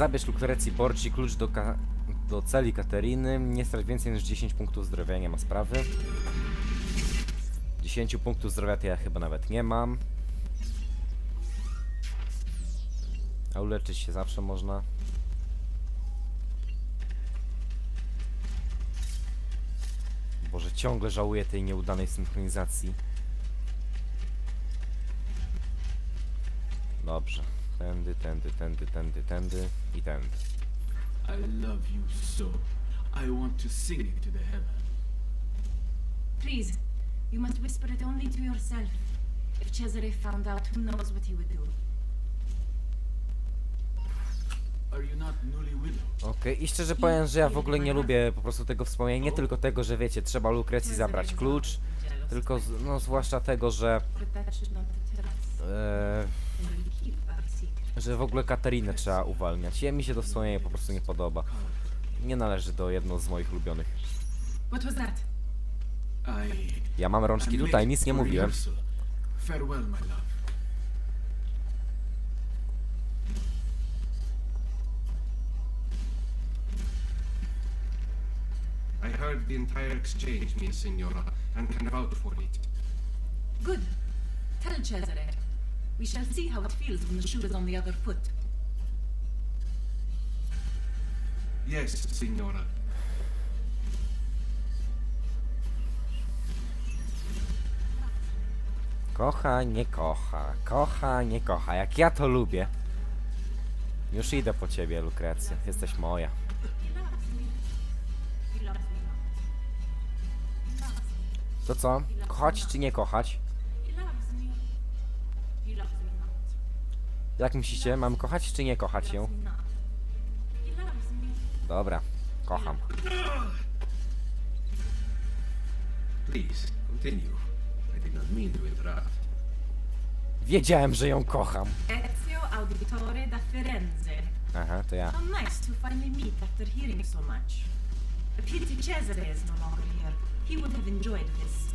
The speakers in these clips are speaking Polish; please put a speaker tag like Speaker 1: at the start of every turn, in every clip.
Speaker 1: Zabierz Lukrecji Borci klucz do, do celi Kateryny. Nie strać więcej niż 10 punktów zdrowia, nie ma sprawy. 10 punktów zdrowia to ja chyba nawet nie mam. A uleczyć się zawsze można. Boże, ciągle żałuję tej nieudanej synchronizacji. Dobrze. Tędy, tędy, tędy, tędy, tędy i tędy.
Speaker 2: I love you so. I want to sing it to the heaven.
Speaker 3: Please, you must whisper it only to yourself. If Cesare found out, who knows what he would do.
Speaker 2: Are you not newly widowed?
Speaker 1: Okej, i szczerze powiem, że ja w ogóle nie lubię po prostu tego wspomnienia, nie tylko tego, że wiecie, trzeba Lukrecji zabrać klucz, tylko z, no zwłaszcza tego, że
Speaker 3: But that should not deter us.
Speaker 1: e,
Speaker 3: We'll keep our secret.
Speaker 1: Że w ogóle Katarinę trzeba uwalniać. Ja mi się to wspomnienie po prostu nie podoba. Nie należy do jedno z moich ulubionych.
Speaker 3: What was that?
Speaker 2: I.
Speaker 1: Ja mam rączki
Speaker 2: I'm
Speaker 1: tutaj,
Speaker 2: late
Speaker 1: nic nie
Speaker 2: for
Speaker 1: mówiłem.
Speaker 2: rehearsal. Farewell, my love.
Speaker 4: I heard the entire exchange, mia signora, and can vouch for it.
Speaker 3: Good. Tell Cesare. We shall see how it feels when the shoe is on the other foot.
Speaker 4: Yes, signora.
Speaker 1: Kocha, nie kocha, kocha, nie kocha. Jak ja to lubię. Już idę po ciebie, Lukrecja. Jesteś moja. To co? Kochać czy nie kochać? Jak myślicie, mam kochać czy nie kochać ją? Dobra, kocham.
Speaker 4: Please, continue. I did not mean to interrupt.
Speaker 1: Wiedziałem, że ją kocham.
Speaker 3: Ezio Auditore da Firenze.
Speaker 1: Aha, to ja.
Speaker 3: How nice to finally meet after hearing so much. A pity Cesare is no longer here. He would have enjoyed this.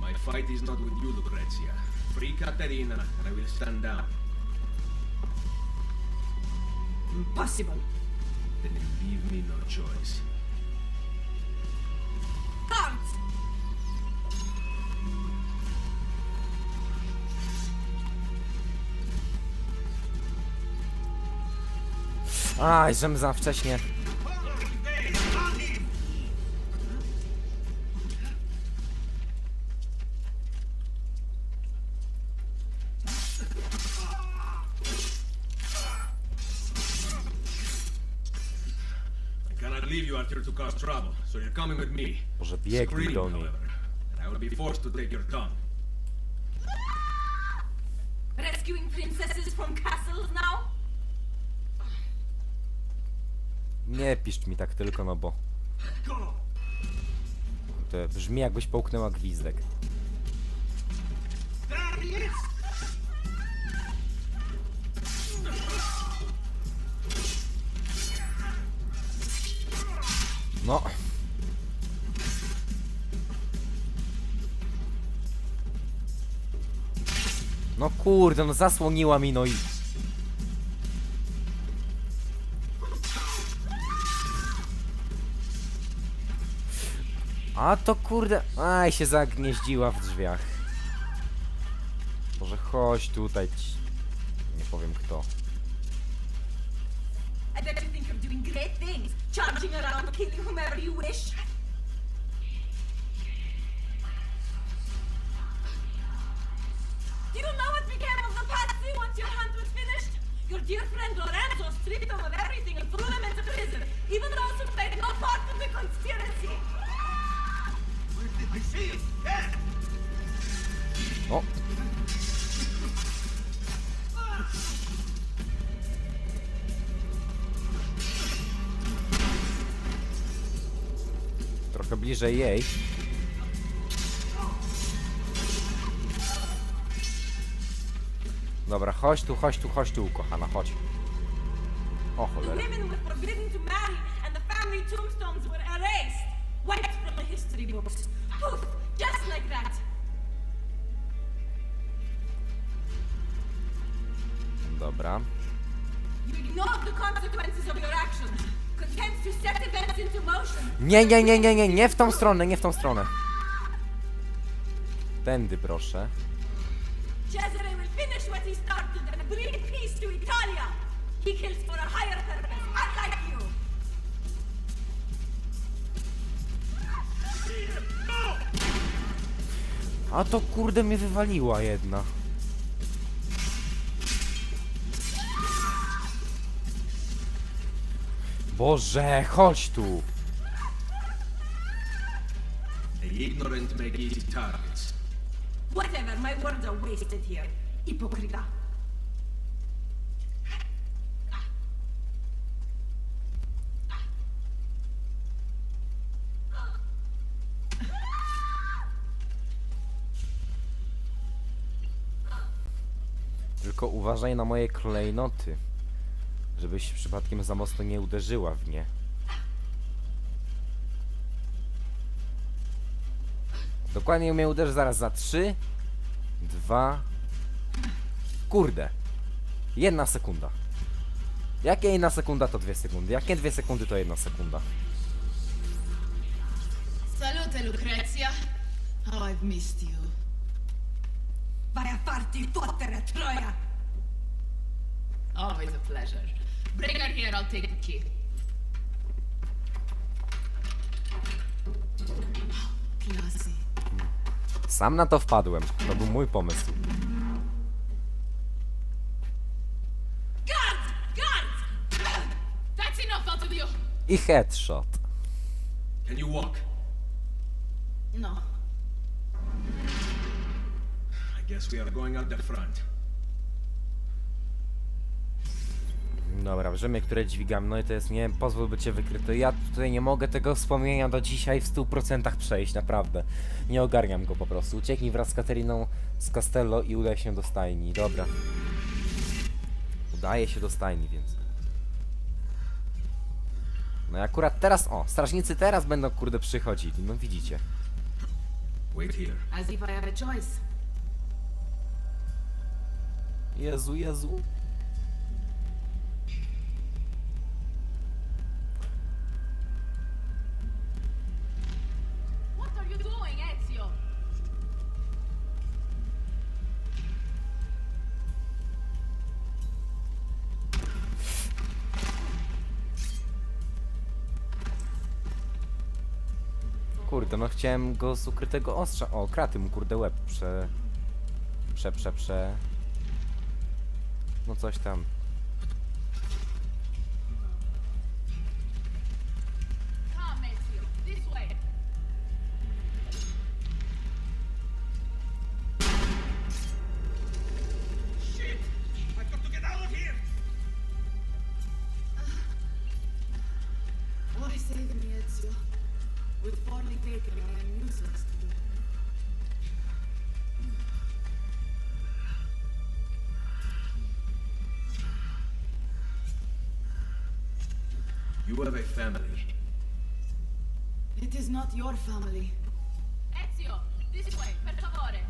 Speaker 4: My fight is not with you, Lucrezia. Free Caterina, and I will stand down.
Speaker 3: Impossible.
Speaker 4: Then you leave me no choice.
Speaker 3: Guards!
Speaker 1: Aj, żem za wcześnie.
Speaker 4: Coming with me.
Speaker 1: Może biegnij do niej.
Speaker 4: however, and I will be forced to take your tongue.
Speaker 3: Rescuing princesses from castles now?
Speaker 1: Nie piszcz mi tak tylko, no bo... To brzmi jakbyś połknęła gwizdek. No. No kurde, no zasłoniła mi, no i... A to kurde... Aj, się zagnieździła w drzwiach. Może chodź tutaj. Nie powiem kto.
Speaker 3: I bet you think you're doing great things, charging around, killing whomever you wish. Your dear friend Lorenzo stripped them of everything and threw them into prison, even those who played no part in the conspiracy.
Speaker 1: O! Oh. Trochę bliżej jej. Dobra, chodź tu, chodź tu, chodź tu, kochana, chodź. O cholera.
Speaker 3: women were forbidden to marry, and the family tombstones were erased, wiped from the history books. Poof, just like that.
Speaker 1: Dobra.
Speaker 3: You ignore the consequences of your actions. Content to set events into motion.
Speaker 1: Nie, nie, nie, nie, nie, nie w tą stronę, nie w tą stronę. Tędy proszę.
Speaker 3: What he started and bring peace to Italia. He kills for a higher purpose, unlike you.
Speaker 1: A to kurde mnie wywaliła jedna. Boże, chodź tu.
Speaker 4: The ignorant make easy targets.
Speaker 3: Whatever, my words are wasted here. Hypocrita.
Speaker 1: Tylko uważaj na moje klejnoty. Żebyś przypadkiem za mocno nie uderzyła w nie. Dokładnie mnie uderzy zaraz za 3, 2. Kurde. Jedna sekunda. Jakie jedna sekunda to dwie sekundy? Jakie dwie sekundy to jedna sekunda?
Speaker 5: Salute, Lucrezia. How I've missed you.
Speaker 3: Vai a farti fottere, Troia.
Speaker 5: Always a pleasure. Bring her here, I'll take the key. Classy.
Speaker 1: Sam na to wpadłem. To był mój pomysł. I headshot.
Speaker 4: Can you walk?
Speaker 5: No.
Speaker 4: I guess we are going out the front.
Speaker 1: Dobra, brzemię, które dźwigam, no i to jest nie, pozwól by cię wykryto. Ja tutaj nie mogę tego wspomnienia do dzisiaj w 100% przejść, naprawdę. Nie ogarniam go po prostu. Ucieknij wraz z Kateriną z Castello i udaj się do stajni. Dobra. Udaje się do stajni, więc. No i akurat teraz, o, strażnicy teraz będą kurde przychodzili, no widzicie.
Speaker 4: Wait here.
Speaker 5: As if I have a choice.
Speaker 1: Jezu, Jezu. Kurde, no chciałem go z ukrytego ostrza. O, kraty mu kurde łeb prze... Prze, prze, prze... No coś tam.
Speaker 4: A family.
Speaker 5: It is not your family.
Speaker 3: Ezio, this way, per favore.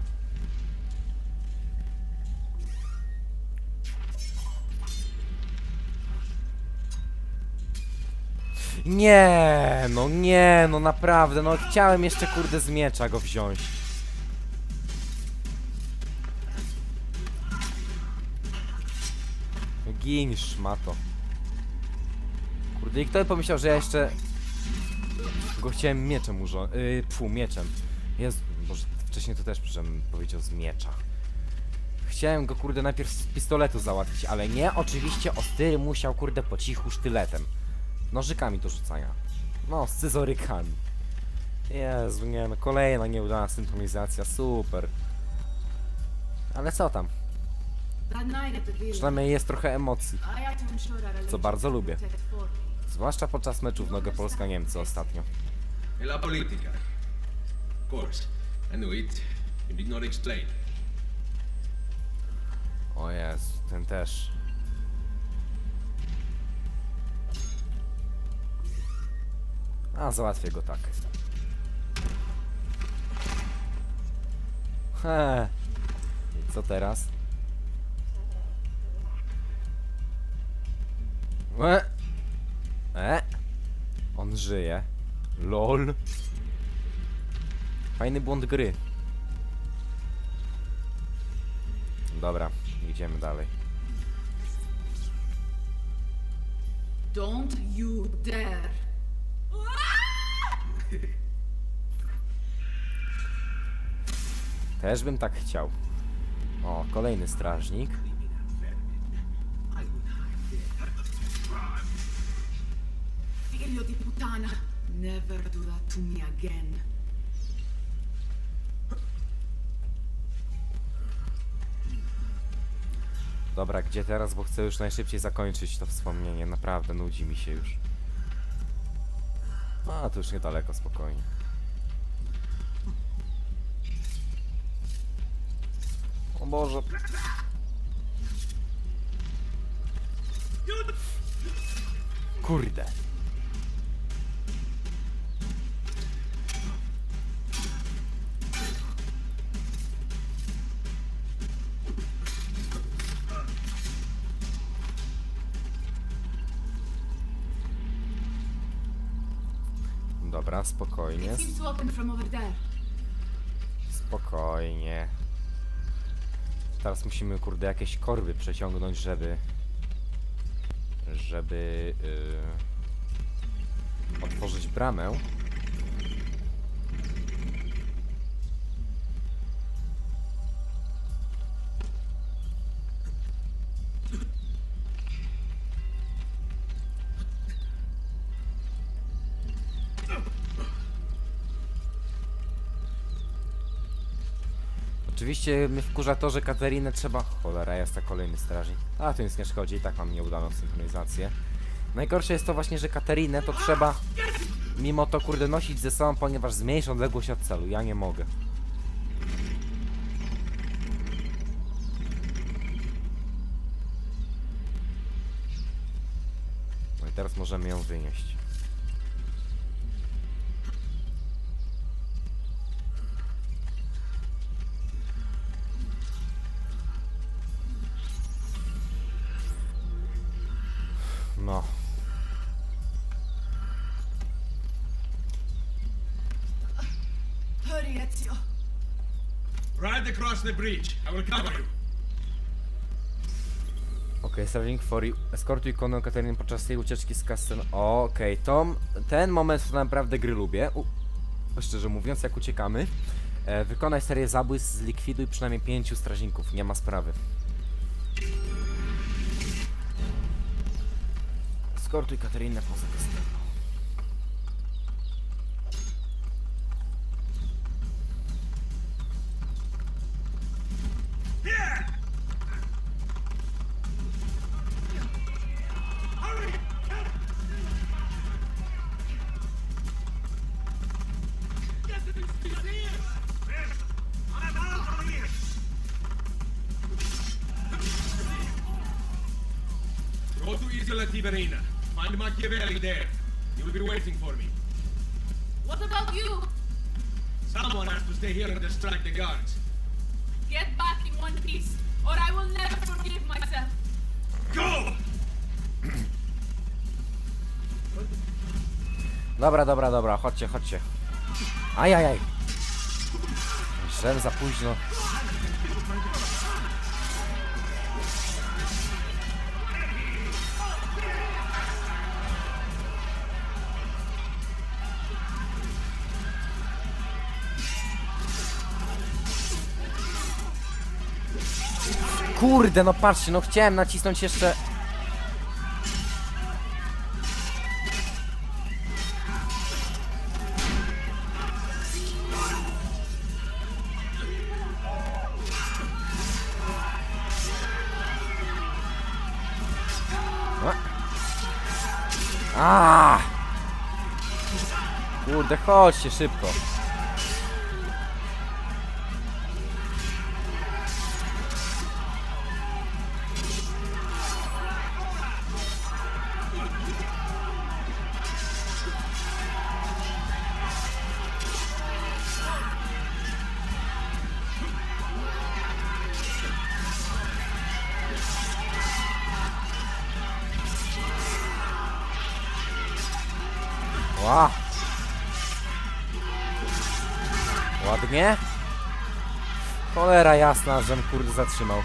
Speaker 1: Nie, no nie, no naprawdę, no chciałem jeszcze kurde z miecza go wziąć. Gin, szmato. Kurde, i kto by pomyślał, że ja jeszcze go chciałem mieczem urządzić, yy, pfu, mieczem. Jezu, boże, wcześniej to też żebym powiedział z miecza. Chciałem go kurde najpierw z pistoletu załatwić, ale nie, oczywiście Ostyry musiał kurde po cichu sztyletem. Nożykami do rzucania. No, z scyzorykami. Jezu, nie no, kolejna nieudana synchronizacja, super. Ale co tam? Przynajmniej jest trochę emocji. Co bardzo lubię. Zwłaszcza podczas meczu w nogę Polska-Niemcy ostatnio.
Speaker 4: La politica. Of course. I knew it. You did not explain.
Speaker 1: O Jezu, ten też. A, załatwię go tak. He. I co teraz? E. E. On żyje. LOL. Fajny błąd gry. Dobra, idziemy dalej.
Speaker 5: Don't you dare.
Speaker 1: Też bym tak chciał. O, kolejny strażnik.
Speaker 5: Figlio di puttana. Never do that to me again.
Speaker 1: Dobra, gdzie teraz, bo chcę już najszybciej zakończyć to wspomnienie. Naprawdę nudzi mi się już. A, to już niedaleko, spokojnie. O Boże. Kurde. Spokojnie.
Speaker 5: It seems to open from over there.
Speaker 1: Spokojnie. Teraz musimy, kurde, jakieś korby przeciągnąć, żeby... Żeby... Yy, otworzyć bramę. Oczywiście mnie wkurza to, że Katerinę trzeba... Cholera, jest ta kolejny strażnik. A, to nic nie szkodzi, i tak mam nieudaną synchronizację. Najgorsze jest to właśnie, że Katerinę to trzeba mimo to kurde nosić ze sobą, ponieważ zmniejsza odległość od celu. Ja nie mogę. No i teraz możemy ją wynieść.
Speaker 5: Hurry, Ezio.
Speaker 4: Ride across the bridge. I will cover you.
Speaker 1: Okej, strażnik Fori, eskortuj konę Katarinę podczas jej ucieczki z kasyna. Okej, to ten moment to naprawdę gry lubię. U, szczerze mówiąc, jak uciekamy. E, wykonaj serię zabójstw, zlikwiduj przynajmniej pięciu strażników, nie ma sprawy. Eskortuj Katarinę poza kasynem.
Speaker 4: Tiberina. Find Machiavelli there. You'll be waiting for me.
Speaker 3: What about you?
Speaker 4: Someone has to stay here and distract the guards.
Speaker 3: Get back in one piece, or I will never forgive myself.
Speaker 4: Go!
Speaker 1: Dobra, dobra, dobra, chodźcie, chodźcie. Ajajaj. Żem za późno. Kurde, no patrzcie, no chciałem nacisnąć jeszcze A! Kurde, chodźcie szybko. Ła. Ładnie. Cholera jasna, żem kurde zatrzymał.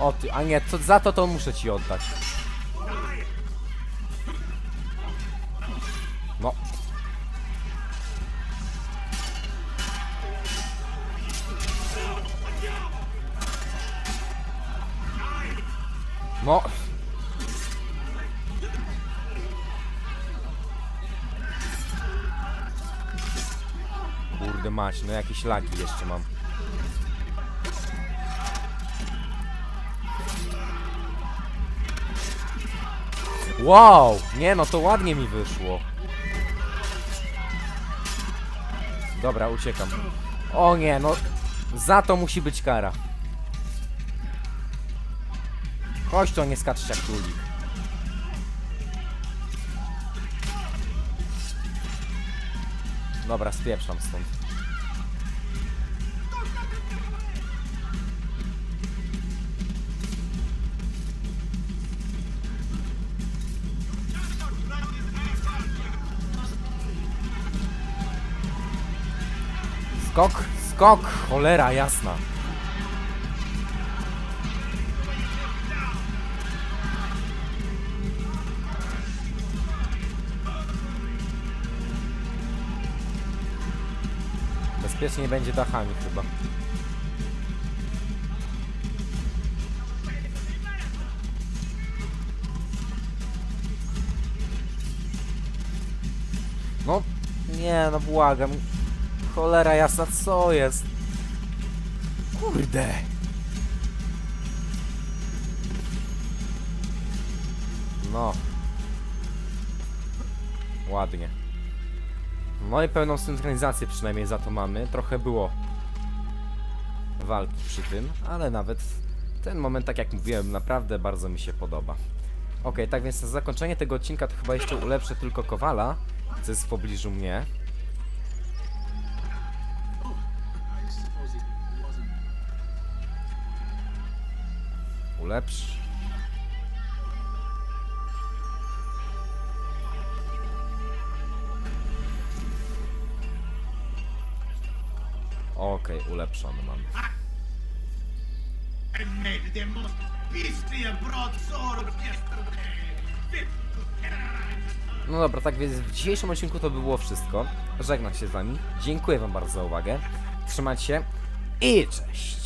Speaker 1: O ty, a nie, to za to to muszę ci oddać. Kurde mać, no jakieś lagi jeszcze mam. Wow! Nie no, to ładnie mi wyszło. Dobra, uciekam. O nie, no. Za to musi być kara. Chodź to, nie skacz jak królik. Dobra, spieprzam stąd. Skok, skok, cholera jasna. Bezpiecznie będzie dachami chyba. No, nie, no błagam. Cholera jasna, co jest? Kurde. No. Ładnie. No i pełną synchronizację przynajmniej za to mamy. Trochę było walki przy tym, ale nawet ten moment, tak jak mówiłem, naprawdę bardzo mi się podoba. Ok, tak więc na zakończenie tego odcinka to chyba jeszcze ulepszę tylko Kowala, co jest w pobliżu mnie.
Speaker 6: Yesterday. Fit to terrorize.
Speaker 1: No dobra, tak więc w dzisiejszym odcinku to by było wszystko. Żegnam się z wami. Dziękuję wam bardzo za uwagę. Trzymajcie się i cześć!